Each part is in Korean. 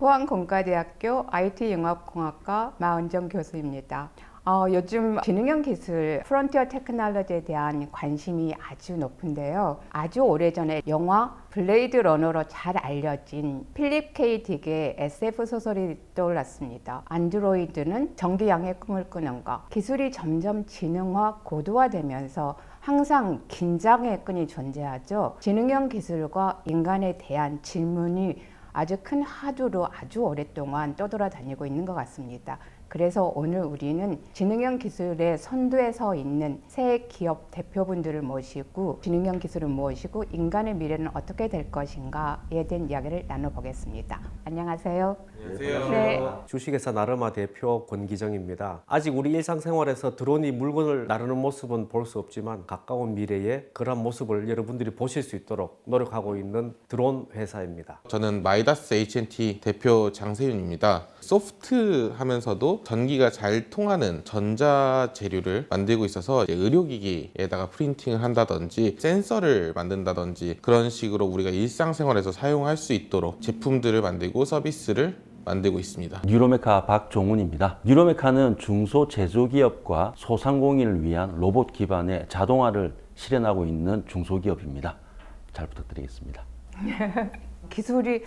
포항공과대학교 IT융합공학과 마은정 교수입니다. 어, 요즘 지능형 기술, 프론티어 테크놀로지에 대한 관심이 아주 높은데요. 아주 오래전에 영화 블레이드 러너로 잘 알려진 필립 K 딕의 SF 소설이 떠올랐습니다. 안드로이드는 전기양의 꿈을 꾸는 것. 기술이 점점 지능화, 고도화되면서 항상 긴장의 끈이 존재하죠. 지능형 기술과 인간에 대한 질문이 아주 큰 화두로 아주 오랫동안 떠돌아다니고 있는 것 같습니다. 그래서 오늘 우리는 지능형 기술의 선두에 서 있는 새 기업 대표분들을 모시고 지능형 기술은 무엇이고 인간의 미래는 어떻게 될 것인가에 대한 이야기를 나눠보겠습니다. 안녕하세요. 안녕하세요. 네. 주식회사 나르마 대표 권기정입니다. 아직 우리 일상생활에서 드론이 물건을 나르는 모습은 볼 수 없지만 가까운 미래에 그런 모습을 여러분들이 보실 수 있도록 노력하고 있는 드론 회사입니다. 저는 마이다스 HNT 대표 장세윤입니다. 소프트 하면서도 전기가 잘 통하는 전자 재료를 만들고 있어서 이제 의료기기에다가 프린팅을 한다든지 센서를 만든다든지 그런 식으로 우리가 일상생활에서 사용할 수 있도록 제품들을 만들고 서비스를 만들고 있습니다. 뉴로메카 박종훈입니다. 뉴로메카는 중소 제조기업과 소상공인을 위한 로봇 기반의 자동화를 실현하고 있는 중소기업입니다. 잘 부탁드리겠습니다. 기술이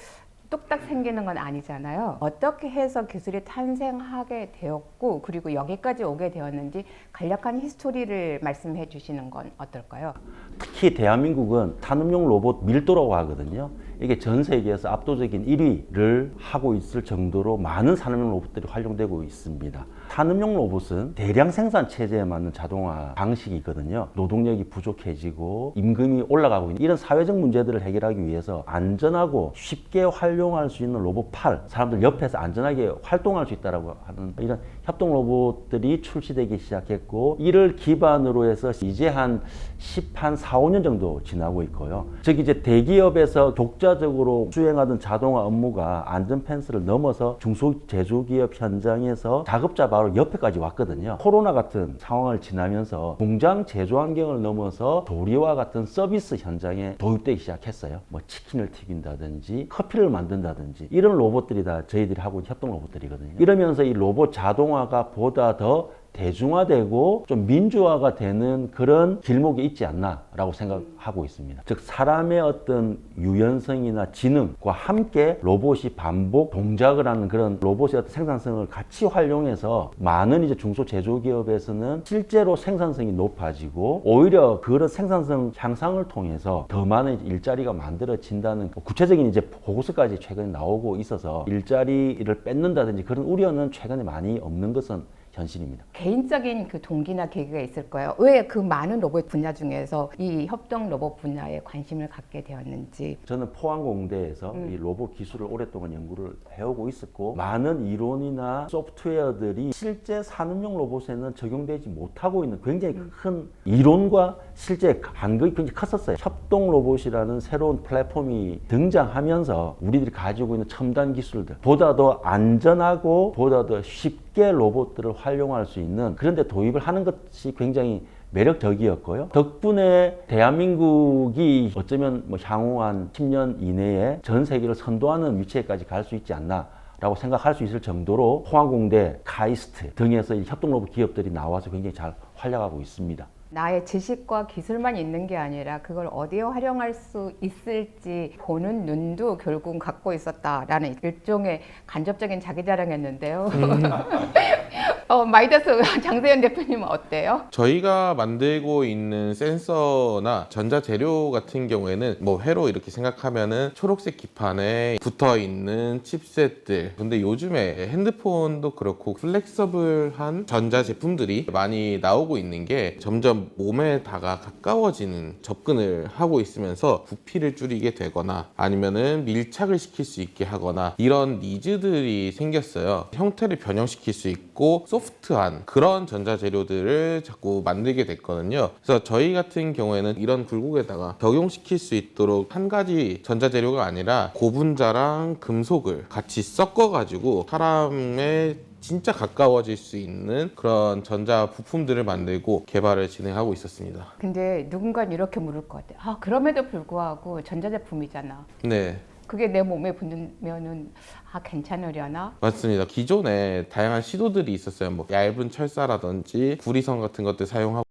뚝딱 생기는 건 아니잖아요. 어떻게 해서 기술이 탄생하게 되었고 그리고 여기까지 오게 되었는지 간략한 히스토리를 말씀해 주시는 건 어떨까요? 특히 대한민국은 산업용 로봇 밀도라고 하거든요. 이게 전 세계에서 압도적인 1위를 하고 있을 정도로 많은 산업용 로봇들이 활용되고 있습니다. 산업용 로봇은 대량 생산 체제에 맞는 자동화 방식이거든요. 노동력이 부족해지고 임금이 올라가고 있는 이런 사회적 문제들을 해결하기 위해서 안전하고 쉽게 활용할 수 있는 로봇 팔, 사람들 옆에서 안전하게 활동할 수 있다라고 하는 이런 협동 로봇들이 출시되기 시작했고 이를 기반으로 해서 이제 한 10, 한 4, 5년 정도 지나고 있고요. 즉 이제 대기업에서 독자적으로 수행하던 자동화 업무가 안전 펜스를 넘어서 중소 제조기업 현장에서 작업자 바로 옆에까지 왔거든요. 코로나 같은 상황을 지나면서 공장 제조 환경을 넘어서 도리와 같은 서비스 현장에 도입되기 시작했어요. 뭐 치킨을 튀긴다든지 커피를 만든다든지 이런 로봇들이 다 저희들이 하고 있는 협동 로봇들이거든요. 이러면서 이 로봇 자동화가 보다 더 대중화되고 좀 민주화가 되는 그런 길목에 있지 않나라고 생각하고 있습니다. 즉 사람의 어떤 유연성이나 지능과 함께 로봇이 반복 동작을 하는 그런 로봇의 어떤 생산성을 같이 활용해서 많은 이제 중소 제조기업에서는 실제로 생산성이 높아지고 오히려 그런 생산성 향상을 통해서 더 많은 일자리가 만들어진다는 구체적인 이제 보고서까지 최근에 나오고 있어서 일자리를 뺏는다든지 그런 우려는 최근에 많이 없는 것은 현실입니다. 개인적인 그 동기나 계기가 있을 거예요. 왜 그 많은 로봇 분야 중에서 이 협동 로봇 분야에 관심을 갖게 되었는지. 저는 포항공대에서 이 로봇 기술을 오랫동안 연구를 해오고 있었고 많은 이론이나 소프트웨어들이 실제 산업용 로봇에는 적용되지 못하고 있는 굉장히 큰 이론과 실제 간극이 굉장히 컸었어요. 협동 로봇이라는 새로운 플랫폼이 등장하면서 우리들이 가지고 있는 첨단 기술들 보다 더 안전하고 보다 더 쉽게 로봇들을 활용할 수 있는 그런데 도입을 하는 것이 굉장히 매력적이었고요. 덕분에 대한민국이 어쩌면 뭐 향후 한 10년 이내에 전 세계를 선도하는 위치에까지 갈 수 있지 않나. 라고 생각할 수 있을 정도로 포항공대, 카이스트 등에서 이 협동 로봇 기업들이 나와서 굉장히 잘 활약하고 있습니다. 나의 지식과 기술만 있는 게 아니라 그걸 어디에 활용할 수 있을지 보는 눈도 결국 갖고 있었다라는 일종의 간접적인 자기 자랑했는데요. 어, 마이다스 장세현 대표님은 어때요? 저희가 만들고 있는 센서나 전자재료 같은 경우에는 뭐 회로 이렇게 생각하면은 초록색 기판에 붙어 있는 칩셋들. 근데 요즘에 핸드폰도 그렇고 플렉서블한 전자 제품들이 많이 나오고 있는 게 점점 몸에다가 가까워지는 접근을 하고 있으면서 부피를 줄이게 되거나 아니면은 밀착을 시킬 수 있게 하거나 이런 니즈들이 생겼어요. 형태를 변형시킬 수 있고 소프트한 그런 전자재료들을 자꾸 만들게 됐거든요. 그래서 저희 같은 경우에는 이런 굴곡에다가 적용시킬 수 있도록 한 가지 전자재료가 아니라 고분자랑 금속을 같이 섞어가지고 사람의 진짜 가까워질 수 있는 그런 전자 부품들을 만들고 개발을 진행하고 있었습니다. 근데 누군가 이렇게 물을 것 같아. 아, 그럼에도 불구하고 전자제품이잖아. 네. 그게 내 몸에 붙으면은 아 괜찮으려나? 맞습니다. 기존에 다양한 시도들이 있었어요. 뭐 얇은 철사라든지 구리선 같은 것들 사용하고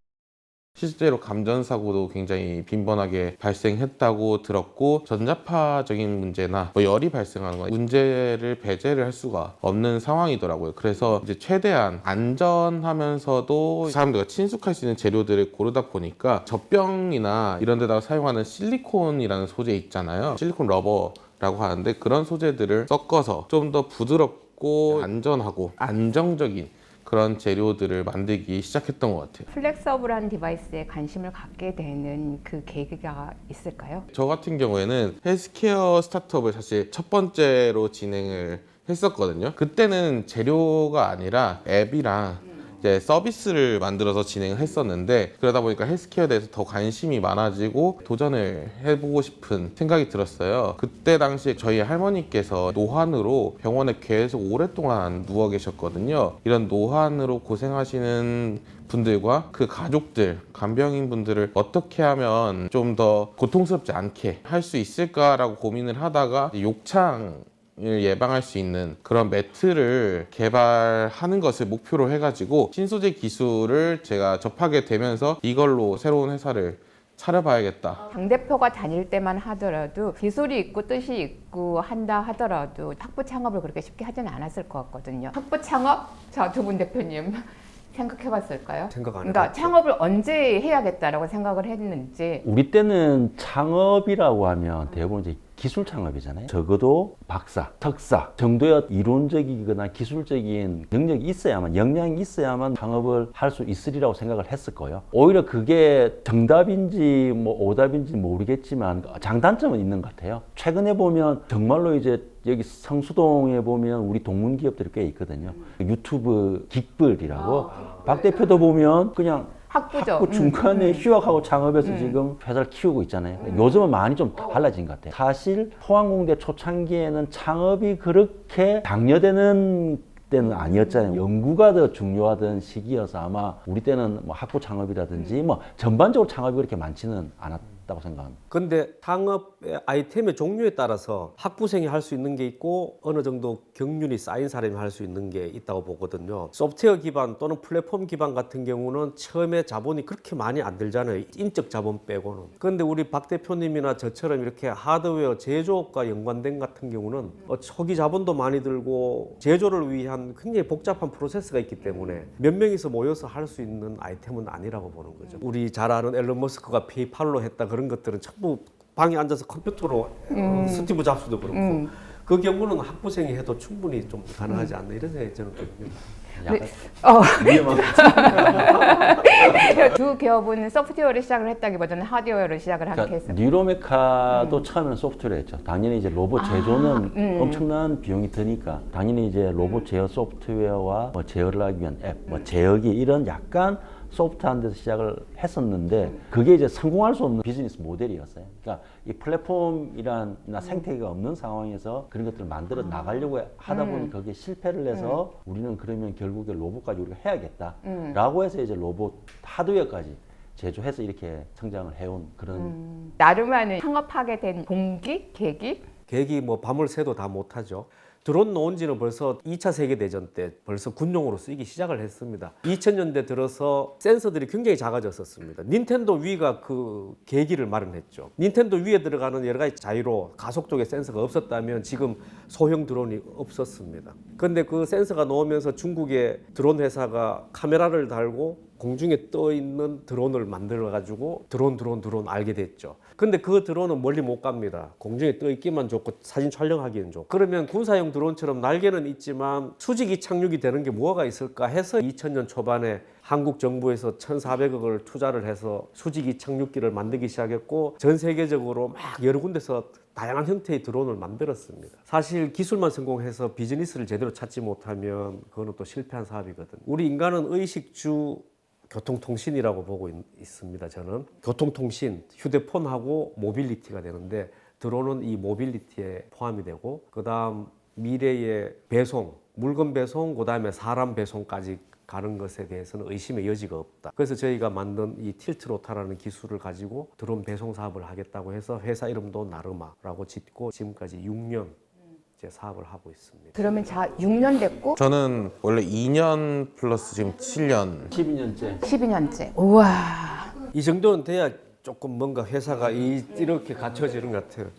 실제로 감전 사고도 굉장히 빈번하게 발생했다고 들었고 전자파적인 문제나 뭐 열이 발생하는 거 문제를 배제를 할 수가 없는 상황이더라고요. 그래서 이제 최대한 안전하면서도 사람들과 친숙할 수 있는 재료들을 고르다 보니까 젖병이나 이런 데다가 사용하는 실리콘이라는 소재 있잖아요. 실리콘 러버 라고 하는데 그런 소재들을 섞어서 좀 더 부드럽고 안전하고 안정적인 그런 재료들을 만들기 시작했던 것 같아요. 플렉서블한 디바이스에 관심을 갖게 되는 그 계기가 있을까요? 저 같은 경우에는 헬스케어 스타트업을 사실 첫 번째로 진행을 했었거든요. 그때는 재료가 아니라 앱이랑 이제 서비스를 만들어서 진행을 했었는데 그러다 보니까 헬스케어에 대해서 더 관심이 많아지고 도전을 해보고 싶은 생각이 들었어요. 그때 당시에 저희 할머니께서 노환으로 병원에 계속 오랫동안 누워 계셨거든요. 이런 노환으로 고생하시는 분들과 그 가족들, 간병인 분들을 어떻게 하면 좀 더 고통스럽지 않게 할 수 있을까라고 고민을 하다가 욕창 을 예방할 수 있는 그런 매트를 개발하는 것을 목표로 해가지고 신소재 기술을 제가 접하게 되면서 이걸로 새로운 회사를 차려봐야겠다. 당 대표가 다닐 때만 하더라도 기술이 있고 뜻이 있고 한다 하더라도 학부 창업을 그렇게 쉽게 하지는 않았을 것 같거든요. 학부 창업 자 두 분 대표님 생각해봤을까요? 생각 안 그러니까 해봤죠. 창업을 언제 해야겠다라고 생각을 했는지 우리 때는 창업이라고 하면 대부분 이제 기술 창업이잖아요. 적어도 박사, 석사 정도의 이론적이거나 기술적인 능력이 있어야만, 역량이 있어야만 창업을 할 수 있으리라고 생각을 했을 거예요. 오히려 그게 정답인지 뭐 오답인지 모르겠지만 장단점은 있는 것 같아요. 최근에 보면 정말로 이제 여기 성수동에 보면 우리 동문 기업들이 꽤 있거든요. 유튜브 긱블이라고 박 대표도 보면 그냥 학부죠. 학부 음, 중간에 휴학하고 창업해서 음. 지금 회사를 키우고 있잖아요. 요즘은 많이 좀 달라진 것 같아요. 사실 포항공대 초창기에는 창업이 그렇게 장려되는 때는 아니었잖아요. 연구가 더 중요하던 시기여서 아마 우리 때는 뭐 학부 창업이라든지 뭐 전반적으로 창업이 그렇게 많지는 않았 다고 생각합니다. 근데 창업의 아이템의 종류에 따라서 학부생이 할 수 있는 게 있고 어느 정도 경륜이 쌓인 사람이 할 수 있는 게 있다고 보거든요. 소프트웨어 기반 또는 플랫폼 기반 같은 경우는 처음에 자본이 그렇게 많이 안 들잖아요. 인적 자본 빼고는. 그런데 우리 박 대표님이나 저처럼 이렇게 하드웨어 제조업과 연관된 같은 경우는 어, 초기 자본도 많이 들고 제조를 위한 굉장히 복잡한 프로세스가 있기 때문에 몇 명이서 모여서 할 수 있는 아이템은 아니라고 보는 거죠. 우리 잘 아는 앨런 머스크가 페이팔로 했다 그런 것들은 전부 방에 앉아서 컴퓨터로 어, 스티브 잡스도 그렇고 음. 그 경우는 학부생이 해도 충분히 좀 가능하지 않나 이런 생각이 저는 듭니다. 약간 어, 두 기업은 소프트웨어를 시작을 했다기보다는 하드웨어를 시작을 함께 그러니까 했습니다. 뉴로메카도 처음에는 소프트웨어를 했죠. 당연히 이제 로봇 제조는 음. 엄청난 비용이 드니까 당연히 이제 로봇 제어 소프트웨어와 뭐 제어를 하기 위한 앱, 뭐 제어기 이런 약간 소프트한 데서 시작을 했었는데 그게 이제 성공할 수 없는 비즈니스 모델이었어요. 그러니까 이 플랫폼이란 나 생태계가 없는 상황에서 그런 것들을 만들어 나가려고 하다 보니 거기에 실패를 해서 우리는 그러면 결국에 로봇까지 우리가 해야겠다라고 해서 이제 로봇 하드웨어까지 제조해서 이렇게 성장을 해온 그런 음, 나름만은 창업하게 된 동기, 계기? 계획이 뭐 밤을 새도 다 못하죠. 드론 놓은 지는 벌써 2차 세계대전 때 벌써 군용으로 쓰이기 시작을 했습니다. 2000년대 들어서 센서들이 굉장히 작아졌었습니다. 닌텐도 위가 그 계기를 마련했죠. 닌텐도 위에 들어가는 여러 가지 자유로 가속 쪽에 센서가 없었다면 지금 소형 드론이 없었습니다. 그런데 그 센서가 나오면서 중국의 드론 회사가 카메라를 달고 공중에 떠 있는 드론을 만들어 가지고 드론 드론 드론 알게 됐죠. 근데 그 드론은 멀리 못 갑니다. 공중에 떠 있기만 좋고 사진 촬영하기는 좋고. 그러면 군사용 드론처럼 날개는 있지만 수직이 착륙이 되는 게 뭐가 있을까 해서 2000년 초반에 한국 정부에서 1,400억을 투자를 해서 수직이 착륙기를 만들기 시작했고 전 세계적으로 막 여러 군데서 다양한 형태의 드론을 만들었습니다. 사실 기술만 성공해서 비즈니스를 제대로 찾지 못하면 그거는 또 실패한 사업이거든요. 우리 인간은 의식주 교통통신이라고 보고 있, 있습니다. 저는 교통통신, 휴대폰하고 모빌리티가 되는데 드론은 이 모빌리티에 포함이 되고 그다음 미래의 배송, 물건 배송, 그다음에 사람 배송까지 가는 것에 대해서는 의심의 여지가 없다. 그래서 저희가 만든 이 틸트로타라는 기술을 가지고 드론 배송 사업을 하겠다고 해서 회사 이름도 나르마라고 짓고 지금까지 6년 이제 사업을 하고 있습니다. 그러면 자 6년 됐고 저는 원래 2년 플러스 지금 7년 12년째 12년째. 우와. 이 정도는 돼야 조금 뭔가 회사가 이, 이렇게 갖춰지는 것 같아요.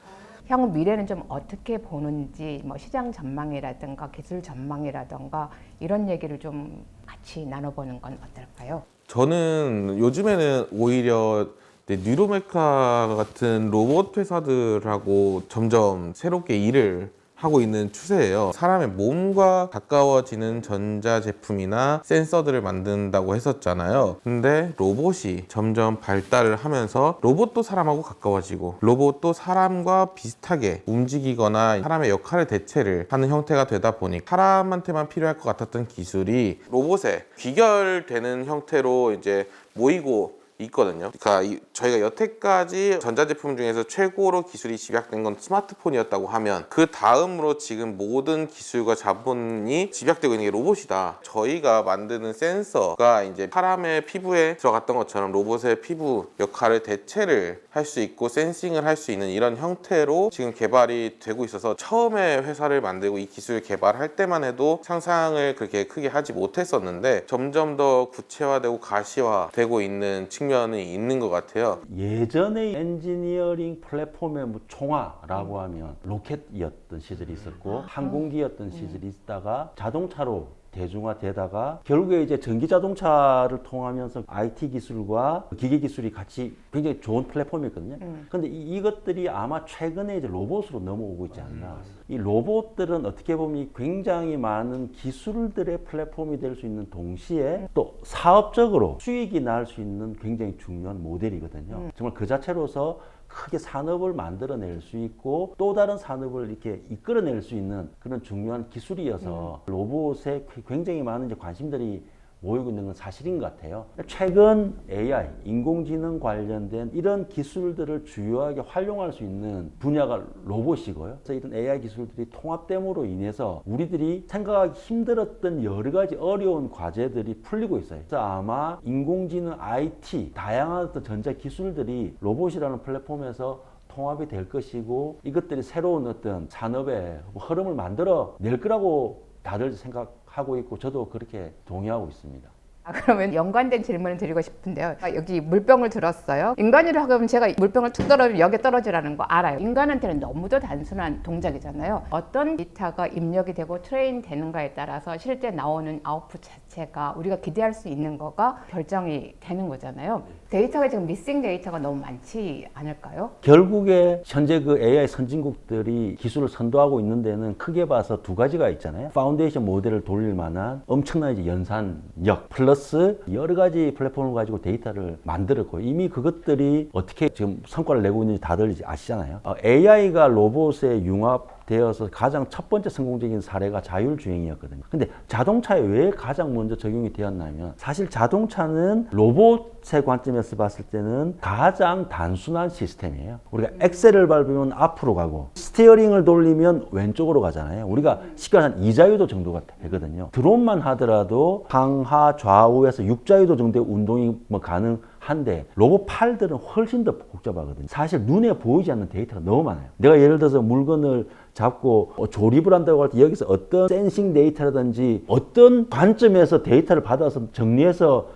향후 미래는 좀 어떻게 보는지 뭐 시장 전망이라든가 기술 전망이라든가 이런 얘기를 좀 같이 나눠보는 건 어떨까요? 저는 요즘에는 오히려 네, 뉴로메카 같은 로봇 회사들하고 점점 새롭게 일을 하고 있는 추세예요. 사람의 몸과 가까워지는 전자 제품이나 센서들을 만든다고 했었잖아요. 근데 로봇이 점점 발달을 하면서 로봇도 사람하고 가까워지고 로봇도 사람과 비슷하게 움직이거나 사람의 역할을 대체를 하는 형태가 되다 보니 사람한테만 필요할 것 같았던 기술이 로봇에 귀결되는 형태로 이제 모이고 있거든요. 그러니까 이- 저희가 여태까지 전자제품 중에서 최고로 기술이 집약된 건 스마트폰이었다고 하면 그 다음으로 지금 모든 기술과 자본이 집약되고 있는 게 로봇이다. 저희가 만드는 센서가 이제 사람의 피부에 들어갔던 것처럼 로봇의 피부 역할을 대체를 할 수 있고 센싱을 할 수 있는 이런 형태로 지금 개발이 되고 있어서 처음에 회사를 만들고 이 기술 개발할 때만 해도 상상을 그렇게 크게 하지 못했었는데 점점 더 구체화되고 가시화되고 있는 측면 이 있는 것 같아요. 예전의 엔지니어링 플랫폼의 뭐 총화라고 하면 로켓이었던 시절이 있었고 항공기였던 시절이 있다가 자동차로 대중화되다가 결국에 이제 전기 자동차를 통하면서 IT 기술과 기계 기술이 같이 굉장히 좋은 플랫폼이었거든요. 근데 이, 이것들이 아마 최근에 이제 로봇으로 넘어오고 있지 않나. 이 로봇들은 어떻게 보면 굉장히 많은 기술들의 플랫폼이 될 수 있는 동시에 또 사업적으로 수익이 날 수 있는 굉장히 중요한 모델이거든요. 정말 그 자체로서 크게 산업을 만들어낼 수 있고 또 다른 산업을 이렇게 이끌어낼 수 있는 그런 중요한 기술이어서 로봇에 굉장히 많은 이제 관심들이 모이고 있는 건 사실인 것 같아요. 최근 AI, 인공지능 관련된 이런 기술들을 주요하게 활용할 수 있는 분야가 로봇이고요. 그래서 이런 AI 기술들이 통합됨으로 인해서 우리들이 생각하기 힘들었던 여러 가지 어려운 과제들이 풀리고 있어요. 그래서 아마 인공지능, IT, 다양한 전자 기술들이 로봇이라는 플랫폼에서 통합이 될 것이고 이것들이 새로운 어떤 산업의 흐름을 만들어 낼 거라고 다들 생각 하고 있고 저도 그렇게 동의하고 있습니다. 아, 그러면 연관된 질문을 드리고 싶은데요. 아, 여기 물병을 들었어요. 인간이라고 하면 제가 물병을 툭 떨어지면 여기에 떨어지라는 거 알아요. 인간한테는 너무도 단순한 동작이잖아요. 어떤 데이터가 입력이 되고 트레인 되는가에 따라서 실제 나오는 아웃풋 자체가 우리가 기대할 수 있는 거가 결정이 되는 거잖아요. 데이터가 지금 미싱 데이터가 너무 많지 않을까요? 결국에 현재 그 AI 선진국들이 기술을 선도하고 있는 데는 크게 봐서 두 가지가 있잖아요. 파운데이션 모델을 돌릴 만한 엄청난 이제 연산력 플러스 여러 가지 플랫폼을 가지고 데이터를 만들었고 이미 그것들이 어떻게 지금 성과를 내고 있는지 다들 이제 아시잖아요. AI가 로봇에 융합 되어서 가장 첫 번째 성공적인 사례가 자율주행이었거든요. 근데 자동차에 왜 가장 먼저 적용이 되었냐면 사실 자동차는 로봇의 관점에서 봤을 때는 가장 단순한 시스템이에요. 우리가 엑셀을 밟으면 앞으로 가고 스티어링을 돌리면 왼쪽으로 가잖아요. 우리가 쉽게 말하면 이자유도 정도가 되거든요. 드론만 하더라도 상하 좌우에서 육자유도 정도의 운동이 뭐 가능 한데 로봇 팔들은 훨씬 더 복잡하거든요. 사실 눈에 보이지 않는 데이터가 너무 많아요. 내가 예를 들어서 물건을 잡고 어, 조립을 한다고 할 때 여기서 어떤 센싱 데이터라든지 어떤 관점에서 데이터를 받아서 정리해서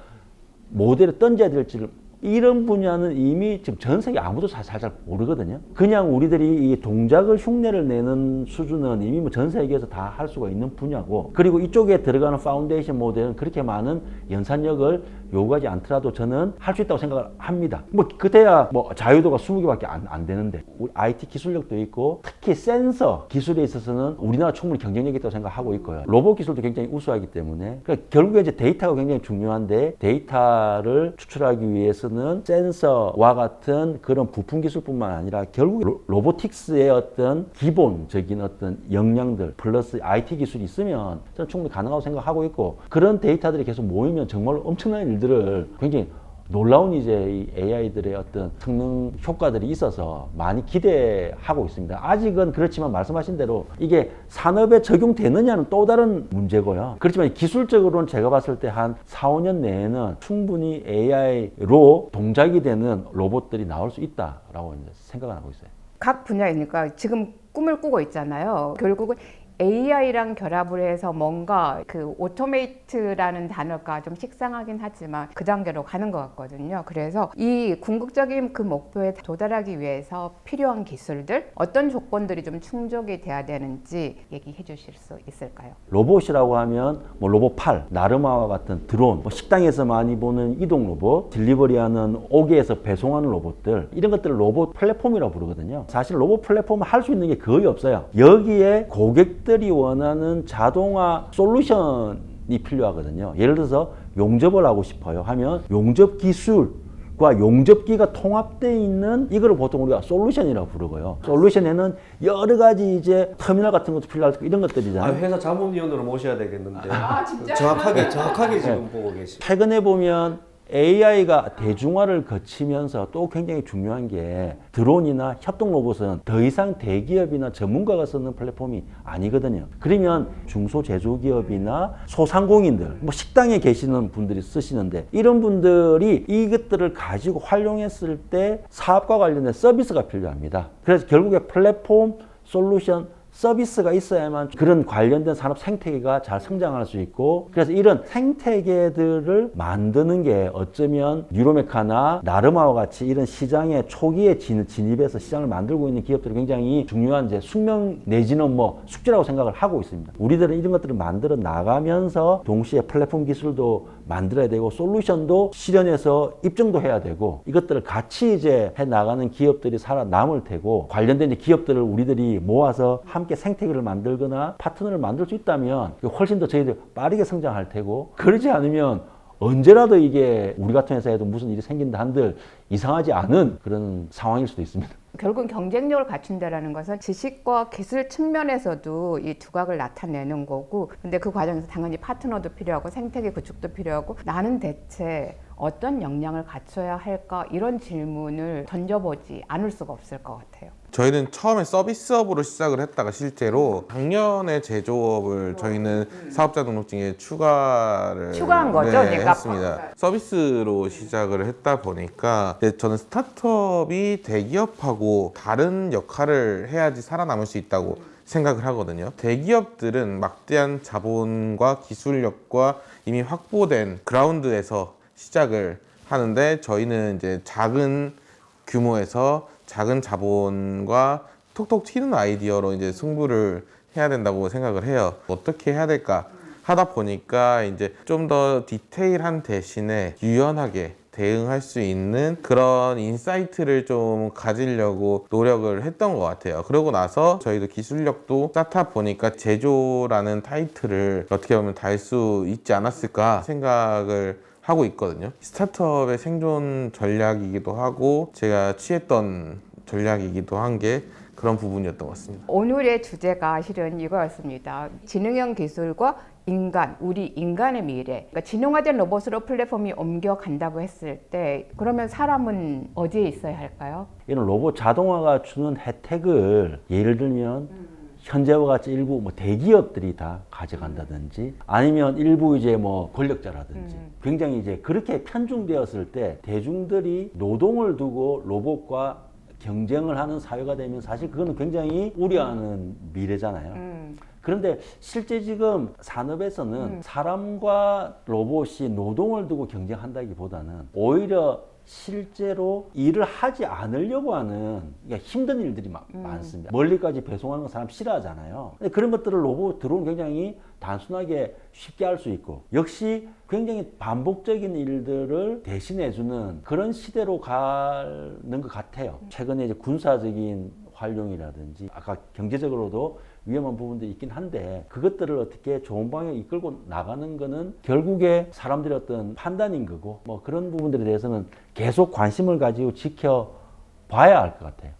모델에 던져야 될지를 이런 분야는 이미 지금 전 세계 아무도 잘, 잘, 잘 모르거든요. 그냥 우리들이 이 동작을 흉내를 내는 수준은 이미 뭐 전 세계에서 다 할 수가 있는 분야고, 그리고 이쪽에 들어가는 파운데이션 모델은 그렇게 많은 연산력을 요구하지 않더라도 저는 할 수 있다고 생각을 합니다. 뭐 그때야 뭐 자유도가 20개밖에 안, 안 되는데 우리 IT 기술력도 있고 특히 센서 기술에 있어서는 우리나라 충분히 경쟁력이 있다고 생각하고 있고요. 로봇 기술도 굉장히 우수하기 때문에 그러니까 결국에 이제 데이터가 굉장히 중요한데 데이터를 추출하기 위해서는 센서와 같은 그런 부품 기술뿐만 아니라 결국 로, 로보틱스의 어떤 기본적인 어떤 역량들 플러스 IT 기술이 있으면 저는 충분히 가능하다고 생각하고 있고 그런 데이터들이 계속 모이면 정말 엄청난 일들을 굉장히 놀라운 이제 이 AI들의 어떤 성능 효과들이 있어서 많이 기대하고 있습니다. 아직은 그렇지만 말씀하신 대로 이게 산업에 적용되느냐는 또 다른 문제고요. 그렇지만 기술적으로는 제가 봤을 때 한 4, 5년 내에는 충분히 AI로 동작이 되는 로봇들이 나올 수 있다라고 생각을 하고 있어요. 각 분야이니까 지금 꿈을 꾸고 있잖아요. 결국은 AI랑 결합을 해서 뭔가 그 오토메이트라는 단어가 좀 식상하긴 하지만 그 단계로 가는 것 같거든요. 그래서 이 궁극적인 그 목표에 도달하기 위해서 필요한 기술들 어떤 조건들이 좀 충족이 돼야 되는지 얘기해 주실 수 있을까요? 로봇이라고 하면 뭐 로봇 팔, 나르마와 같은 드론, 뭐 식당에서 많이 보는 이동 로봇, 딜리버리하는 오게에서 배송하는 로봇들 이런 것들을 로봇 플랫폼이라고 부르거든요. 사실 로봇 플랫폼은 할 수 있는 게 거의 없어요. 여기에 고객 들이 원하는 자동화 솔루션이 필요하거든요. 예를 들어서 용접을 하고 싶어요 하면 용접 기술 과 용접기가 통합되어 있는 이거를 보통 우리가 솔루션이라고 부르고요. 솔루션에는 여러 가지 이제 터미널 같은 것도 필요할 거 이런 아, 것들이잖아요. 회사 자문위원으로 모셔야 되겠는데. 정확하게 정확하게 지금 보고 계시. 최근에 보면 AI가 대중화를 거치면서 또 굉장히 중요한 게 드론이나 협동 로봇은 더 이상 대기업이나 전문가가 쓰는 플랫폼이 아니거든요. 그러면 중소 제조기업이나 소상공인들, 뭐 식당에 계시는 분들이 쓰시는데 이런 분들이 이것들을 가지고 활용했을 때 사업과 관련된 서비스가 필요합니다. 그래서 결국에 플랫폼, 솔루션, 서비스가 있어야만 그런 관련된 산업 생태계가 잘 성장할 수 있고 그래서 이런 생태계들을 만드는 게 어쩌면 뉴로메카나 나르마와 같이 이런 시장에 초기에 진- 진입해서 시장을 만들고 있는 기업들이 굉장히 중요한 이제 숙명 내지는 뭐 숙제라고 생각을 하고 있습니다. 우리들은 이런 것들을 만들어 나가면서 동시에 플랫폼 기술도 만들어야 되고 솔루션도 실현해서 입증도 해야 되고 이것들을 같이 이제 해 나가는 기업들이 살아남을 테고 관련된 기업들을 우리들이 모아서 함께 생태계를 만들거나 파트너를 만들 수 있다면 훨씬 더 저희들 빠르게 성장할 테고 그러지 않으면 언제라도 이게 우리 같은 회사에도 무슨 일이 생긴다 한들 이상하지 않은 그런 상황일 수도 있습니다. 결국 경쟁력을 갖춘다라는 것은 지식과 기술 측면에서도 이 두각을 나타내는 거고 근데 그 과정에서 당연히 파트너도 필요하고 생태계 구축도 필요하고 나는 대체 어떤 역량을 갖춰야 할까 이런 질문을 던져보지 않을 수가 없을 것 같아요. 저희는 처음에 서비스업으로 시작을 했다가 실제로 작년에 제조업을 저희는 사업자 등록증에 추가를 추가한 거죠, 네, 그러니까. 했습니다. 서비스로 시작을 했다 보니까 이제 저는 스타트업이 대기업하고 다른 역할을 해야지 살아남을 수 있다고 생각을 하거든요. 대기업들은 막대한 자본과 기술력과 이미 확보된 그라운드에서 시작을 하는데 저희는 이제 작은 규모에서 작은 자본과 톡톡 튀는 아이디어로 이제 승부를 해야 된다고 생각을 해요. 어떻게 해야 될까 하다 보니까 이제 좀 더 디테일한 대신에 유연하게 대응할 수 있는 그런 인사이트를 좀 가지려고 노력을 했던 것 같아요. 그러고 나서 저희도 기술력도 쌓다 보니까 제조라는 타이틀을 어떻게 보면 달 수 있지 않았을까 생각을 하고 있거든요. 스타트업의 생존 전략이기도 하고 제가 취했던 전략이기도 한 게 그런 부분이었던 것 같습니다. 오늘의 주제가 실은 이거였습니다. 지능형 기술과 인간, 우리 인간의 미래. 그러니까 지능화된 로봇으로 플랫폼이 옮겨간다고 했을 때 그러면 사람은 어디에 있어야 할까요? 이런 로봇 자동화가 주는 혜택을 예를 들면 현재와 같이 일부 뭐 대기업들이 다 가져간다든지 아니면 일부 이제 뭐 권력자라든지 굉장히 이제 그렇게 편중되었을 때 대중들이 노동을 두고 로봇과 경쟁을 하는 사회가 되면 사실 그거는 굉장히 우려하는 미래잖아요. 음. 그런데 실제 지금 산업에서는 사람과 로봇이 노동을 두고 경쟁한다기보다는 오히려 실제로 일을 하지 않으려고 하는 그러니까 힘든 일들이 마- 많습니다. 멀리까지 배송하는 거 사람 싫어하잖아요. 근데 그런 것들을 로봇 드론 굉장히 단순하게 쉽게 할 수 있고 역시 굉장히 반복적인 일들을 대신해주는 그런 시대로 가는 것 같아요. 최근에 이제 군사적인 활용이라든지 아까 경제적으로도 위험한 부분들이 있긴 한데 그것들을 어떻게 좋은 방향에 이끌고 나가는 거는 결국에 사람들의 어떤 판단인 거고 뭐 그런 부분들에 대해서는 계속 관심을 가지고 지켜봐야 할 것 같아요.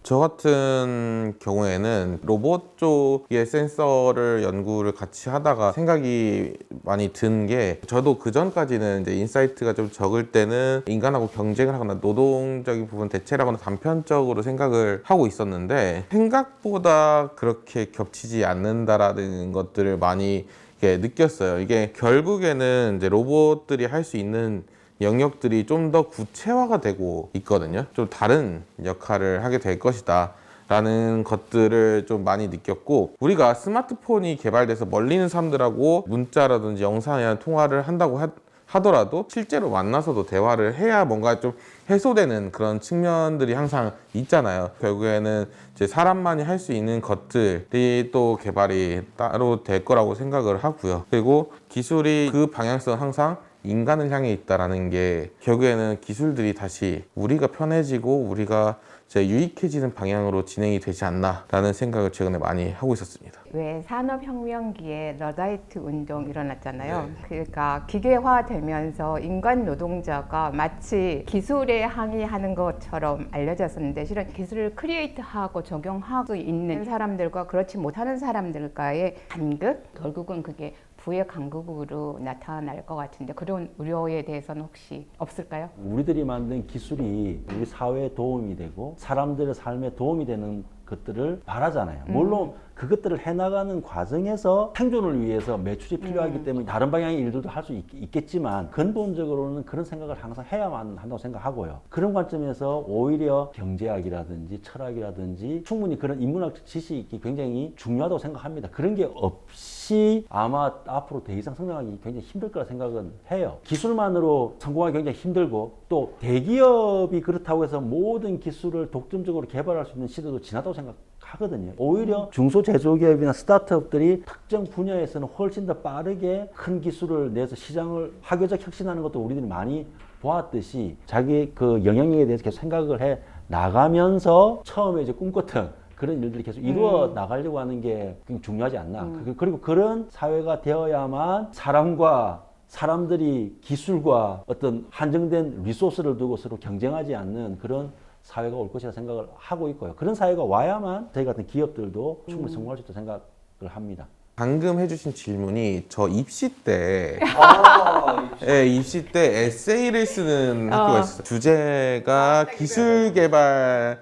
네. 저 같은 경우에는 로봇 쪽의 센서를 연구를 같이 하다가 생각이 많이 든 게 저도 그 전까지는 이제 인사이트가 좀 적을 때는 인간하고 경쟁을 하거나 노동적인 부분 대체를 하거나 단편적으로 생각을 하고 있었는데 생각보다 그렇게 겹치지 않는다라는 것들을 많이 느꼈어요. 이게 결국에는 이제 로봇들이 할 수 있는 영역들이 좀 더 구체화가 되고 있거든요. 좀 다른 역할을 하게 될 것이다. 라는 것들을 좀 많이 느꼈고 우리가 스마트폰이 개발돼서 멀리 있는 사람들하고 문자라든지 영상이나 통화를 한다고 하, 하더라도 실제로 만나서도 대화를 해야 뭔가 좀 해소되는 그런 측면들이 항상 있잖아요. 결국에는 이제 사람만이 할 수 있는 것들이 또 개발이 따로 될 거라고 생각을 하고요. 그리고 기술이 그 방향성 항상 인간을 향해 있다라는 게 결국에는 기술들이 다시 우리가 편해지고 우리가 유익해지는 방향으로 진행이 되지 않나라는 생각을 최근에 많이 하고 있었습니다. 왜 산업혁명기에 러다이트 운동 일어났잖아요. 네. 그러니까 기계화되면서 인간 노동자가 마치 기술에 항의하는 것처럼 알려졌었는데 실은 기술을 크리에이트하고 적용할 수 있는 사람들과 그렇지 못하는 사람들과의 간극 결국은 그게 부의 간극으로 나타날 것 같은데 그런 우려에 대해서는 혹시 없을까요? 우리들이 만든 기술이 우리 사회에 도움이 되고 사람들의 삶에 도움이 되는 것들을 바라잖아요. 물론 그것들을 해나가는 과정에서 생존을 위해서 매출이 필요하기 때문에 다른 방향의 일들도 할 수 있겠지만 근본적으로는 그런 생각을 항상 해야만 한다고 생각하고요. 그런 관점에서 오히려 경제학이라든지 철학이라든지 충분히 그런 인문학 지식이 굉장히 중요하다고 생각합니다. 그런 게 없이 아마 앞으로 더 이상 성장하기 굉장히 힘들 거라 생각은 해요. 기술만으로 성공하기 굉장히 힘들고 또 대기업이 그렇다고 해서 모든 기술을 독점적으로 개발할 수 있는 시대도 지났다고 생각 하거든요. 오히려 중소제조기업이나 스타트업들이 특정 분야에서는 훨씬 더 빠르게 큰 기술을 내서 시장을 학교적 혁신하는 것도 우리들이 많이 보았듯이 자기 그 영향력에 대해서 계속 생각을 해 나가면서 처음에 이제 꿈꿨던 그런 일들이 계속 이루어 나가려고 하는 게 중요하지 않나. 그- 그리고 그런 사회가 되어야만 사람과 사람들이 기술과 어떤 한정된 리소스를 두고 서로 경쟁하지 않는 그런 사회가 올 것이라 생각을 하고 있고요. 그런 사회가 와야만 저희 같은 기업들도 충분히 성공할 수 있다고 생각을 합니다. 방금 해주신 질문이 저 입시 때 네, 입시 때 에세이를 쓰는 학교가 있었어요. 주제가 기술 개발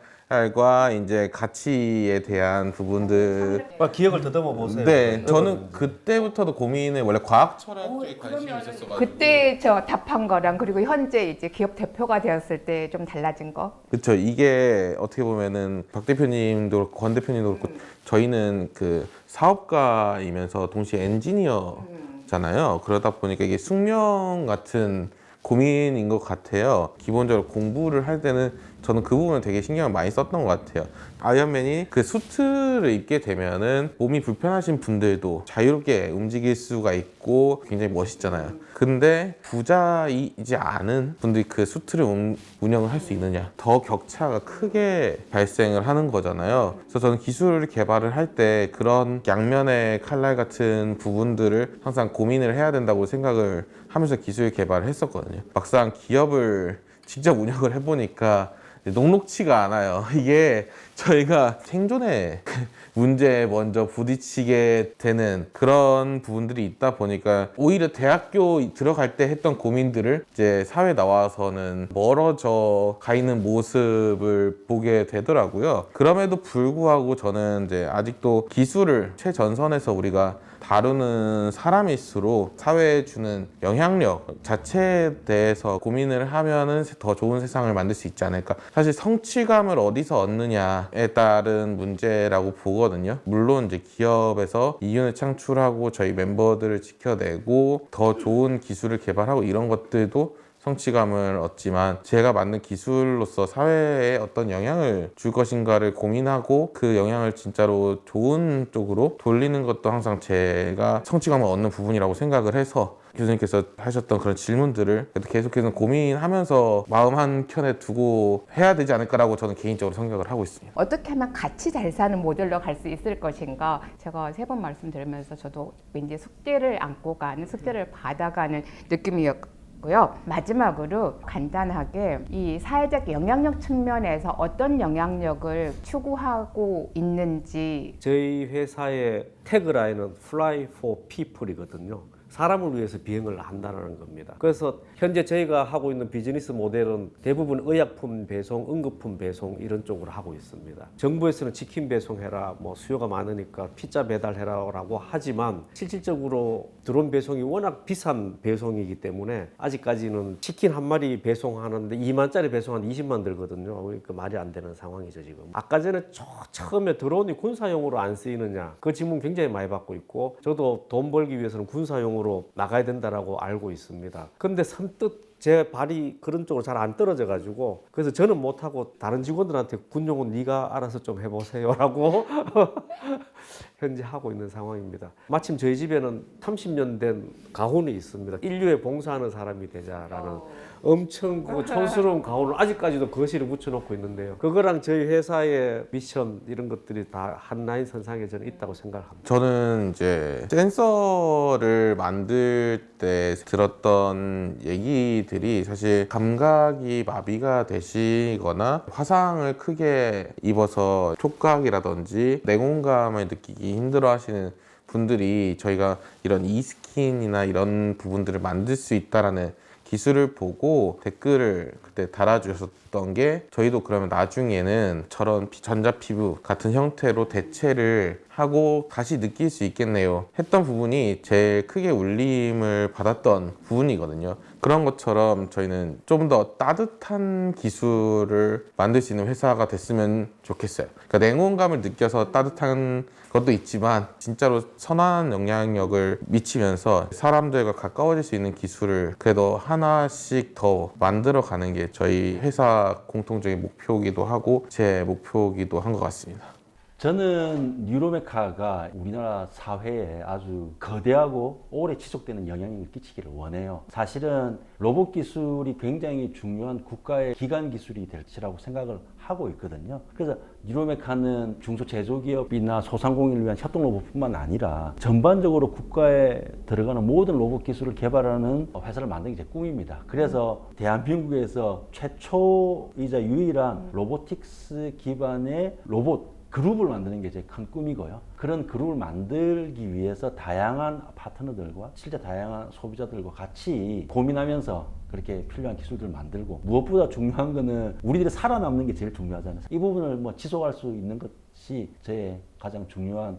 과 이제 가치에 대한 부분들. 아, 기억을 더듬어 보세요. 네, 저는 그때부터도 고민을 원래 과학 철학 쪽에 관심이 있었어가지고. 그때 저 답한 거랑 그리고 현재 이제 기업 대표가 되었을 때 좀 달라진 거? 그렇죠. 이게 어떻게 보면은 박 대표님도 그렇고 권 대표님도 그렇고 저희는 그 사업가이면서 동시에 엔지니어잖아요. 그러다 보니까 이게 숙명 같은 고민인 것 같아요. 기본적으로 공부를 할 때는 저는 그 부분을 되게 신경을 많이 썼던 것 같아요. 아이언맨이 그 수트를 입게 되면은 몸이 불편하신 분들도 자유롭게 움직일 수가 있고 굉장히 멋있잖아요. 근데 부자이지 않은 분들이 그 수트를 운- 운영을 할 수 있느냐. 더 격차가 크게 발생을 하는 거잖아요. 그래서 저는 기술 개발을 할 때 그런 양면의 칼날 같은 부분들을 항상 고민을 해야 된다고 생각을 하면서 기술 개발을 했었거든요. 막상 기업을 직접 운영을 해보니까 녹록치가 않아요. 이게 저희가 생존의 문제에 먼저 부딪히게 되는 그런 부분들이 있다 보니까 오히려 대학교 들어갈 때 했던 고민들을 이제 사회 나와서는 멀어져 가 있는 모습을 보게 되더라고요. 그럼에도 불구하고 저는 이제 아직도 기술을 최전선에서 우리가 다루는 사람일수록 사회에 주는 영향력 자체에 대해서 고민을 하면은 더 좋은 세상을 만들 수 있지 않을까. 사실 성취감을 어디서 얻느냐에 따른 문제라고 보거든요. 물론 이제 기업에서 이윤을 창출하고 저희 멤버들을 지켜내고 더 좋은 기술을 개발하고 이런 것들도 성취감을 얻지만 제가 만든 기술로서 사회에 어떤 영향을 줄 것인가를 고민하고 그 영향을 진짜로 좋은 쪽으로 돌리는 것도 항상 제가 성취감을 얻는 부분이라고 생각을 해서 교수님께서 하셨던 그런 질문들을 계속해서 고민하면서 마음 한 켠에 두고 해야 되지 않을까라고 저는 개인적으로 생각을 하고 있습니다. 어떻게 하면 같이 잘 사는 모델로 갈 수 있을 것인가 제가 세 번 말씀드리면서 저도 왠지 숙제를 안고 가는 숙제를 받아가는 느낌이었 고요. 마지막으로 간단하게 이 사회적 영향력 측면에서 어떤 영향력을 추구하고 있는지 저희 회사의 태그라인은 Fly for People이거든요. 사람을 위해서 비행을 한다는 겁니다. 그래서 현재 저희가 하고 있는 비즈니스 모델은 대부분 의약품 배송, 응급품 배송 이런 쪽으로 하고 있습니다. 정부에서는 치킨 배송해라, 뭐 수요가 많으니까 피자 배달해라라고 하지만 실질적으로 드론 배송이 워낙 비싼 배송이기 때문에 아직까지는 치킨 한 마리 배송하는데 2만짜리 배송한 20만 들거든요. 그러니까 말이 안 되는 상황이죠 지금. 아까 전에 저 처음에 드론이 군사용으로 안 쓰이느냐 그 질문 굉장히 많이 받고 있고 저도 돈 벌기 위해서는 군사용으로 나가야 된다라고 알고 있습니다. 근데 선뜻 제 발이 그런 쪽으로 잘 안 떨어져 가지고 그래서 저는 못 하고 다른 직원들한테 군용은 네가 알아서 좀 해보세요라고 현재 하고 있는 상황입니다. 마침 저희 집에는 30년 된 가훈이 있습니다. 인류에 봉사하는 사람이 되자라는 엄청 그 촌스러운 가훈을 아직까지도 거실에 붙여놓고 있는데요. 그거랑 저희 회사의 미션 이런 것들이 다 한 라인 선상에 저는 있다고 생각합니다. 저는 이제 센서를 만들 때 들었던 얘기들이 사실 감각이 마비가 되시거나 화상을 크게 입어서 촉각이라든지 냉온감을 느끼기 힘들어 하시는 분들이 저희가 이런 이스킨이나 이런 부분들을 만들 수 있다라는 기술을 보고 댓글을 그때 달아주셨던 게 저희도 그러면 나중에는 저런 피- 전자 피부 같은 형태로 대체를 하고 다시 느낄 수 있겠네요 했던 부분이 제일 크게 울림을 받았던 부분이거든요. 그런 것처럼 저희는 좀 더 따뜻한 기술을 만들 수 있는 회사가 됐으면 좋겠어요. 그러니까 냉온감을 느껴서 따뜻한 것도 있지만 진짜로 선한 영향력을 미치면서 사람들과 가까워질 수 있는 기술을 그래도 하나씩 더 만들어 가는 게 저희 회사 공통적인 목표이기도 하고 제 목표이기도 한 것 같습니다. 저는 뉴로메카가 우리나라 사회에 아주 거대하고 오래 지속되는 영향력을 끼치기를 원해요. 사실은 로봇 기술이 굉장히 중요한 국가의 기간 기술이 될 것이라고 생각을 하고 있거든요. 그래서 뉴로메카는 중소 제조기업이나 소상공인을 위한 협동 로봇뿐만 아니라 전반적으로 국가에 들어가는 모든 로봇 기술을 개발하는 회사를 만드는 게 제 꿈입니다. 그래서 대한민국에서 최초이자 유일한 로보틱스 기반의 로봇 그룹을 만드는 게 제 큰 꿈이고요. 그런 그룹을 만들기 위해서 다양한 파트너들과 실제 다양한 소비자들과 같이 고민하면서 그렇게 필요한 기술들을 만들고 무엇보다 중요한 거는 우리들이 살아남는 게 제일 중요하잖아요. 이 부분을 뭐 지속할 수 있는 것이 제 가장 중요한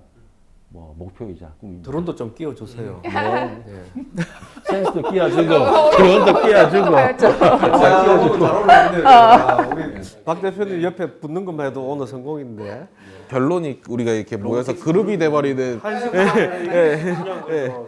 뭐 목표이자 꿈입니다. 드론도 좀 끼워주세요. 네. 네. 센스도 끼워주고 드론도 끼워주고. 아, 잘 어울리는데. 아, 우리 박 대표님 옆에 붙는 것만 해도 오늘 성공인데. 결론이 우리가 이렇게 모여서 그룹이 돼버리는.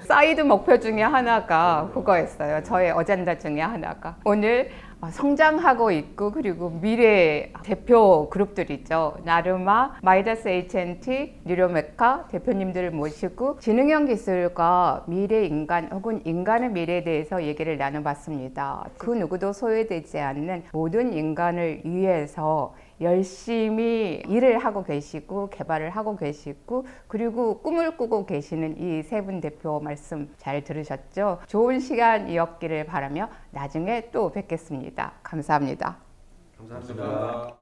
사이드 목표 중에 하나가 그거였어요. 저의 어젠다 중에 하나가. 오늘 어, 성장하고 있고 그리고 미래 대표 그룹들이죠. 나르마, 마이다스 H&T, 뉴로메카 대표님들을 모시고 지능형 기술과 미래 인간 혹은 인간의 미래에 대해서 얘기를 나눠봤습니다. 그 누구도 소외되지 않는 모든 인간을 위해서 열심히 일을 하고 계시고 개발을 하고 계시고 그리고 꿈을 꾸고 계시는 이 세 분 대표 말씀 잘 들으셨죠? 좋은 시간이었기를 바라며 나중에 또 뵙겠습니다. 감사합니다. 감사합니다.